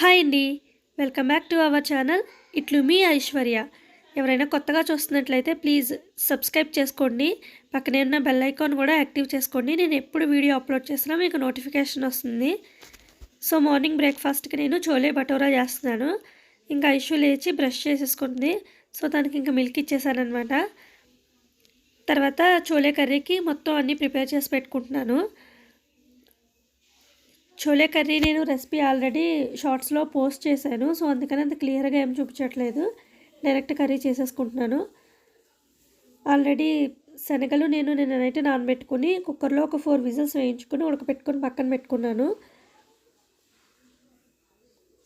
Hi అండి. Welcome back to our channel. ఇట్లు మీ ఐశ్వర్య. ఎవరైనా కొత్తగా చూస్తున్నట్లయితే ప్లీజ్ సబ్స్క్రైబ్ చేసుకోండి. పక్కనే ఉన్న బెల్ ఐకాన్ కూడా యాక్టివ్ చేసుకోండి. నేను ఎప్పుడు వీడియో అప్లోడ్ చేసినా మీకు నోటిఫికేషన్ వస్తుంది. సో మార్నింగ్ బ్రేక్ఫాస్ట్కి నేను చోలే బటోరా చేస్తున్నాను. ఇంకా ఐషు లేచి బ్రష్ చేసేసుకుంది. సో దానికి ఇంకా మిల్క్ ఇచ్చేసానమాట తర్వాత చోలే కర్రీకి మొత్తం అన్నీ ప్రిపేర్ చేసి పెట్టుకుంటున్నాను. చోలే కర్రీ నేను రెసిపీ ఆల్రెడీ షార్ట్స్లో పోస్ట్ చేశాను. సో అందుకని అంత క్లియర్గా ఏం చూపించట్లేదు. డైరెక్ట్ కర్రీ చేసేసుకుంటున్నాను. ఆల్రెడీ శనగలు నేను నిన్న నైట్ నానబెట్టుకుని కుక్కర్లో ఒక ఫోర్ విజిల్స్ వేయించుకుని ఉడకపెట్టుకుని పక్కన పెట్టుకున్నాను.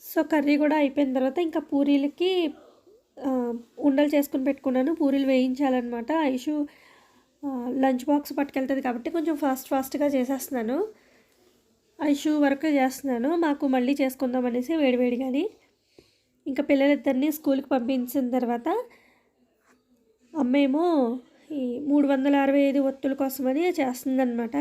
సో కర్రీ కూడా అయిపోయిన తర్వాత ఇంకా పూరీలకి ఉండలు చేసుకుని పెట్టుకున్నాను. పూరీలు వేయించాలన్నమాట. ఐషు లంచ్ బాక్స్ పట్టుకెళ్తుంది కాబట్టి కొంచెం ఫాస్ట్ ఫాస్ట్గా చేసేస్తున్నాను. ఐషు వర్క్ చేస్తున్నాను. మాకు మళ్ళీ చేసుకుందాం అనేసి వేడివేడిగాని ఇంకా పిల్లలిద్దరిని స్కూల్కి పంపించిన తర్వాత అమ్మేమో ఈ మూడు వందల అరవై ఐదు ఒత్తుల కోసమని చేస్తుందన్నమాట.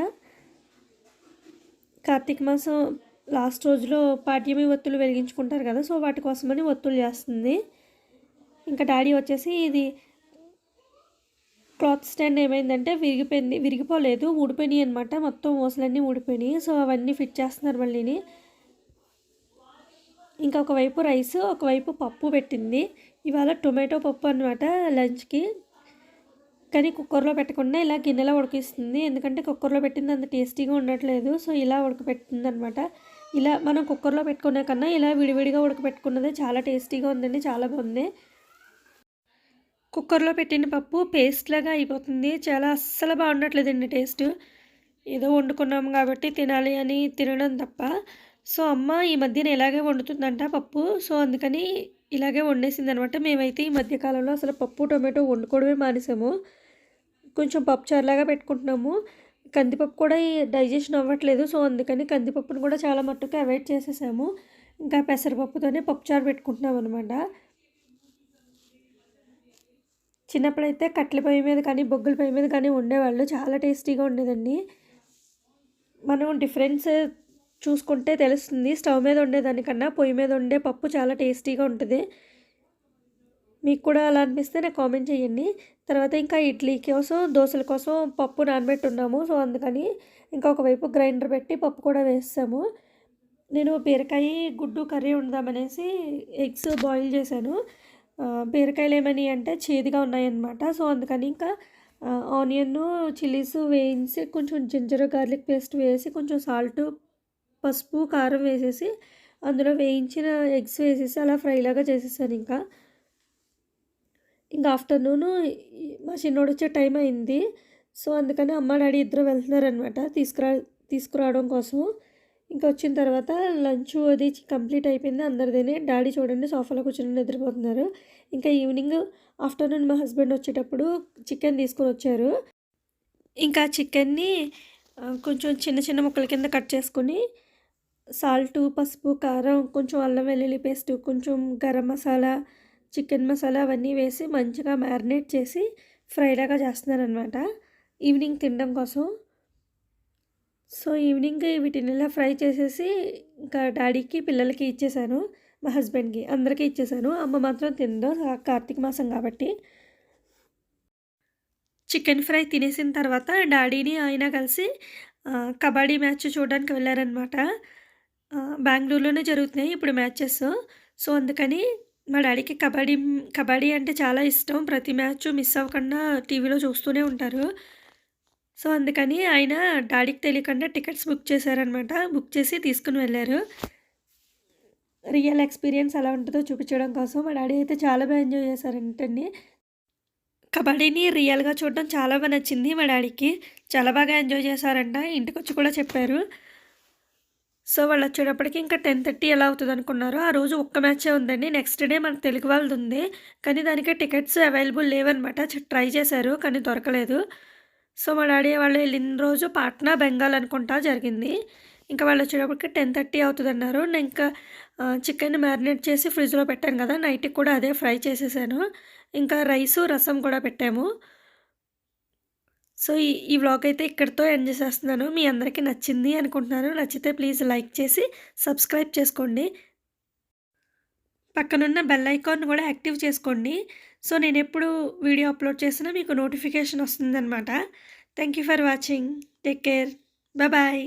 కార్తీక మాసం లాస్ట్ రోజులో పాఠ్యమి ఒత్తులు వెలిగించుకుంటారు కదా సో వాటి కోసమని ఒత్తులు చేస్తుంది. ఇంకా డాడీ వచ్చేసి ఇది క్లాత్ స్టాండ్ ఏమైందంటే విరిగిపోయింది విరిగిపోలేదు ఊడిపోయినాయి అనమాట మొత్తం ఊసలన్నీ ఊడిపోయినాయి. సో అవన్నీ ఫిట్ చేస్తున్నారు మళ్ళీని. ఇంకా ఒకవైపు రైస్ ఒకవైపు పప్పు పెట్టింది. ఇవాళ టొమాటో పప్పు అనమాట లంచ్కి. కానీ కుక్కర్లో పెట్టకుండా ఇలా గిన్నెలో ఉడికిస్తుంది. ఎందుకంటే కుక్కర్లో పెట్టింది అంత టేస్టీగా ఉండట్లేదు. సో ఇలా ఉడకపెట్టింది అనమాట ఇలా మనం కుక్కర్లో పెట్టుకునే కన్నా ఇలా విడివిడిగా ఉడకపెట్టుకున్నదే చాలా టేస్టీగా ఉందండి చాలా బాగుంది. కుక్కర్లో పెట్టిన పప్పు పేస్ట్ లాగా అయిపోతుంది. చాలా అస్సలు బాగుండట్లేదండి టేస్ట్ ఏదో వండుకున్నాం కాబట్టి తినాలి అని తినడం తప్ప. సో అమ్మ ఈ మధ్యన ఇలాగే వండుతుందంట పప్పు. సో అందుకని ఇలాగే వండేసింది అనమాట మేమైతే ఈ మధ్యకాలంలో అసలు పప్పు టొమాటో వండుకోవడమే మానేసాము. కొంచెం పప్పు చారులాగా పెట్టుకుంటున్నాము. కందిపప్పు కూడా డైజెషన్ అవ్వట్లేదు. సో అందుకని కందిపప్పును కూడా చాలా మట్టుకు అవాయిడ్ చేసేసాము. ఇంకా పెసరపప్పుతోనే పప్పుచారు పెట్టుకుంటున్నాం అనమాట చిన్నప్పుడైతే కట్టెల పొయ్యి మీద కానీ బొగ్గుల పొయ్యి మీద కానీ ఉండేవాళ్ళు. చాలా టేస్టీగా ఉండేదండి. మనం డిఫరెన్స్ చూసుకుంటే తెలుస్తుంది. స్టవ్ మీద ఉండేదానికన్నా పొయ్యి మీద ఉండే పప్పు చాలా టేస్టీగా ఉంటుంది. మీకు కూడా అలా అనిపిస్తే నాకు కామెంట్ చేయండి. తర్వాత ఇంకా ఇడ్లీ కోసం దోశల కోసం పప్పు నానబెట్టున్నాము. సో అందుకని ఇంకా ఒకవైపు గ్రైండర్ పెట్టి పప్పు కూడా వేస్తాము. నేను బీరకాయ గుడ్డు కర్రీ వండుదామనేసి ఎగ్స్ బాయిల్ చేశాను. బీరకాయలు ఏమని అంటే చేదుగా ఉన్నాయన్నమాట. సో అందుకని ఇంకా ఆనియన్ చిల్లీస్ వేయించి కొంచెం జింజర్ గార్లిక్ పేస్ట్ వేసి కొంచెం సాల్ట్ పసుపు కారం వేసేసి అందులో వేయించిన ఎగ్స్ వేసేసి అలా ఫ్రైలాగా చేసేసాను ఇంకా. ఇంకా ఆఫ్టర్నూన్ మా చిన్నోడు వచ్చే టైం అయింది. సో అందుకని అమ్మ డాడీ ఇద్దరు వెళ్తున్నారనమాట తీసుకురా తీసుకురావడం కోసం ఇంకా వచ్చిన తర్వాత లంచ్ అది కంప్లీట్ అయిపోయింది. అందరిదేనే డాడీ చూడండి సోఫాలో కూర్చొని నిద్రపోతున్నారు. ఇంకా ఈవినింగ్ ఆఫ్టర్నూన్ మా హస్బెండ్ వచ్చేటప్పుడు చికెన్ తీసుకొని వచ్చారు. ఇంకా చికెన్ని కొంచెం చిన్న చిన్న ముక్కల కింద కట్ చేసుకొని సాల్ట్ పసుపు కారం కొంచెం అల్లం వెల్లుల్లి పేస్ట్ కొంచెం గరం మసాలా చికెన్ మసాలా అవన్నీ వేసి మంచిగా మ్యారినేట్ చేసి ఫ్రైలాగా చేస్తున్నారనమాట ఈవినింగ్ తినడం కోసం. సో ఈవినింగ్ వీటిని ఇలా ఫ్రై చేసేసి ఇంకా డాడీకి పిల్లలకి ఇచ్చేసాను మా హస్బెండ్కి అందరికీ ఇచ్చేసాను. అమ్మ మాత్రం తిందో కార్తీక మాసం కాబట్టి. చికెన్ ఫ్రై తినేసిన తర్వాత డాడీని ఆయన కలిసి కబడ్డీ మ్యాచ్ చూడడానికి వెళ్ళారనమాట బెంగళూరులోనే జరుగుతున్నాయి ఇప్పుడు మ్యాచెస్. సో అందుకని మా డాడీకి కబడ్డీ కబడ్డీ అంటే చాలా ఇష్టం. ప్రతి మ్యాచ్ మిస్ అవ్వకుండా టీవీలో చూస్తూనే ఉంటారు. సో అందుకని ఆయన డాడీకి తెలియకుండా టికెట్స్ బుక్ చేశారనమాట. బుక్ చేసి తీసుకుని వెళ్ళారు. రియల్ ఎక్స్పీరియన్స్ ఎలా ఉంటుందో చూపించడం కోసం. మా డాడీ అయితే చాలా బాగా ఎంజాయ్ చేశారంటండి కబడ్డీని రియల్గా చూడడం చాలా బాగా నచ్చింది మా డాడీకి. చాలా బాగా ఎంజాయ్ చేశారంట. ఇంటికి వచ్చి కూడా చెప్పారు. సో వాళ్ళు వచ్చేటప్పటికి ఇంకా టెన్ థర్టీ ఎలా అవుతుంది అనుకున్నారు ఆ రోజు ఒక్క మ్యాచే ఉందండి. నెక్స్ట్ డే మనకు తెలుగు వాళ్ళది ఉంది. కానీ దానికి టికెట్స్ అవైలబుల్ లేవన్నమాట ట్రై చేశారు కానీ దొరకలేదు. సో మా డాడీ వాళ్ళు వెళ్ళిన రోజు పాట్నా బెంగాల్ అనుకుంటా జరిగింది. ఇంకా వాళ్ళు వచ్చేటప్పటికి టెన్ థర్టీ అవుతుంది అన్నారు నేను ఇంకా చికెన్ మ్యారినేట్ చేసి ఫ్రిడ్జ్లో పెట్టాను కదా నైట్కి కూడా అదే ఫ్రై చేసేసాను. ఇంకా రైసు రసం కూడా పెట్టాము. సో ఈ ఈ వ్లాగ్ అయితే ఇక్కడితో ఎండ్ చేసేస్తున్నాను. మీ అందరికీ నచ్చింది అనుకుంటున్నాను. నచ్చితే ప్లీజ్ లైక్ చేసి సబ్స్క్రైబ్ చేసుకోండి. పక్కనున్న బెల్ ఐకాన్ కూడా యాక్టివ్ చేసుకోండి. సో నేను ఎప్పుడు వీడియో అప్లోడ్ చేసినా మీకు నోటిఫికేషన్ వస్తుందన్నమాట. Thank you for watching. Take care. Bye.